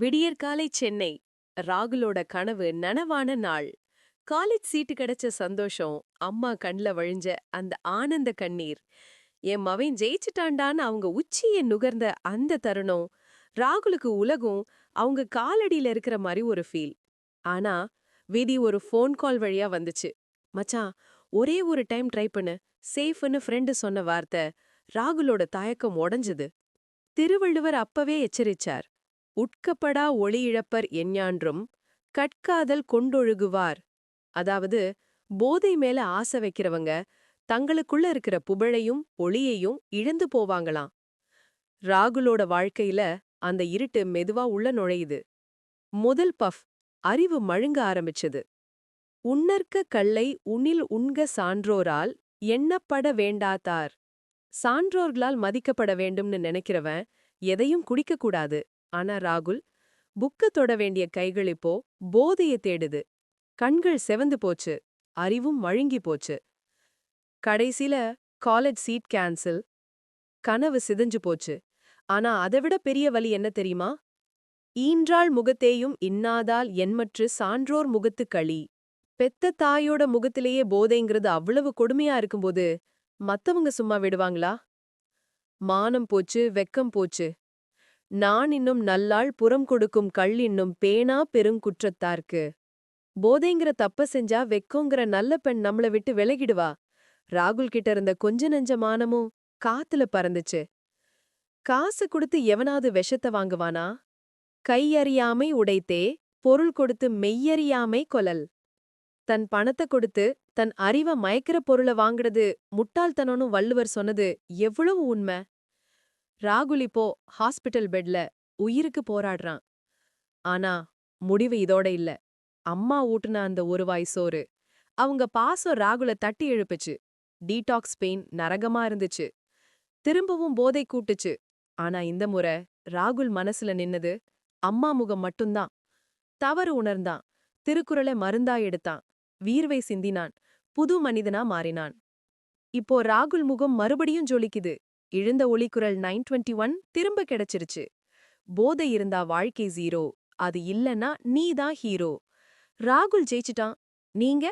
விடியற்காலை சென்னை ராகுலோட கனவு நனவான நாள். காலேஜ் சீட்டு கிடைச்ச சந்தோஷம் அம்மா கண்ல வழிஞ்ச அந்த ஆனந்த கண்ணீர். என் மவன் ஜெயிச்சுட்டாண்டான்னு அவங்க உச்சியை நுகர்ந்த அந்த தருணம் ராகுலுக்கு உலகும் அவங்க காலடியில இருக்கிற மாதிரி ஒரு ஃபீல் ஆனா விதி ஒரு ஃபோன் கால் வழியா வந்துச்சு. மச்சான் ஒரே ஒரு டைம் ட்ரை பண்ணு. சேஃப்னு ஃப்ரெண்டு சொன்ன வார்த்தை ராகுலோட தயக்கம் உடஞ்சது. திருவள்ளுவர் அப்பவே எச்சரிச்சார். உட்கப்படா ஒளி இழப்பர் எஞ்ஞான்றும் கட்காதல் கொண்டொழுகுவார். அதாவது போதை மேல ஆசை வைக்கிறவங்க தங்களுக்குள்ள இருக்கிற புகழையும் ஒளியையும் இழந்து போவாங்களாம். ராகுலோட வாழ்க்கையில அந்த இருட்டு மெதுவா உள்ள நுழையுது. முதல் பஃப் அறிவு மழுங்க ஆரம்பிச்சது. உன்னற்க கல்லை உன்னில் உண்க சான்றோரால் எண்ணப்பட வேண்டாத்தார் சான்றோர்களால் மதிக்கப்பட வேண்டும்னு நினைக்கிறவன் எதையும் குடிக்கக்கூடாது ஆனா ராகுல் புக்க தொட வேண்டிய கைகள் இப்போ போதைய தேடுது. கண்கள் செவந்து போச்சு அறிவும் மழுங்கி போச்சு. கடைசில காலேஜ் சீட் கேன்சல் கனவு சிதஞ்சு போச்சு. ஆனா அதைவிட பெரிய வலி என்ன தெரியுமா? ஈன்றாள் முகத்தேயும் இன்னாதால் என்மற்று சான்றோர் முகத்து களி. பெத்த தாயோட முகத்திலேயே போதைங்கிறது அவ்வளவு கொடுமையா இருக்கும்போது மத்தவங்க சும்மா விடுவாங்களா? மானம் போச்சு வெக்கம் போச்சு. நான் இன்னும் நல்லாள் புறம் கொடுக்கும் கள் இன்னும் பேனா பெருங்குற்றத்தார்க்கு. போதைங்கிற தப்ப செஞ்சா வெக்கோங்கிற நல்ல பெண் நம்மள விட்டு விலகிடுவா. ராகுல் கிட்ட இருந்த கொஞ்ச நெஞ்ச மானமும் காத்துல பறந்துச்சு. காசு கொடுத்து எவனாவது விஷத்தை வாங்குவானா? கையறியாமை உடைத்தே பொருள் கொடுத்து மெய்யறியாமை கொலல். தன் பணத்தை கொடுத்து தன் அறிவ மயக்கிற பொருளை வாங்குறது முட்டாள்தனோன்னு வள்ளுவர் சொன்னது எவ்வளவு உண்மை? ராகுல் இப்போ ஹாஸ்பிட்டல் பெட்ல உயிருக்கு போராடுறான். ஆனா முடிவு இதோட இல்ல. அம்மா ஊட்டுன அந்த ஒரு வாய் சோறு. அவங்க பாசம் ராகுல தட்டி எழுப்புச்சு. டீடாக்ஸ் பெயின் நரகமா இருந்துச்சு. திரும்பவும் போதை கூட்டுச்சு. ஆனா இந்த முறை ராகுல் மனசுல நின்னது அம்மா முகம் மட்டும்தான். தவறு உணர்ந்தான். திருக்குறளை மருந்தா எடுத்தான். வீர்வை சிந்தினான். புது மனிதனா மாறினான். இப்போ ராகுல் முகம் மறுபடியும் ஜொலிக்குது. இழந்த ஒளிக்குரல் நைன் டுவெண்ட்டி ஒன் திரும்ப கிடைச்சிருச்சு. போதை இருந்தா வாழ்க்கை ஜீரோ அது இல்லனா நீ தான் ஹீரோ ராகுல் ஜெயிச்சிட்டான். நீங்க?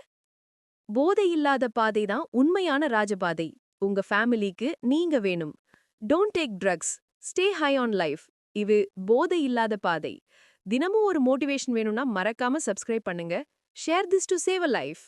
போதை இல்லாத பாதை தான் உண்மையான ராஜபாதை. உங்க ஃபேமிலிக்கு நீங்க வேணும். Don't take drugs stay high on life இது போதை இல்லாத பாதை. தினமும் ஒரு மோட்டிவேஷன் வேணும்னா மறக்காம சப்ஸ்கிரைப் பண்ணுங்க. Share this to save a life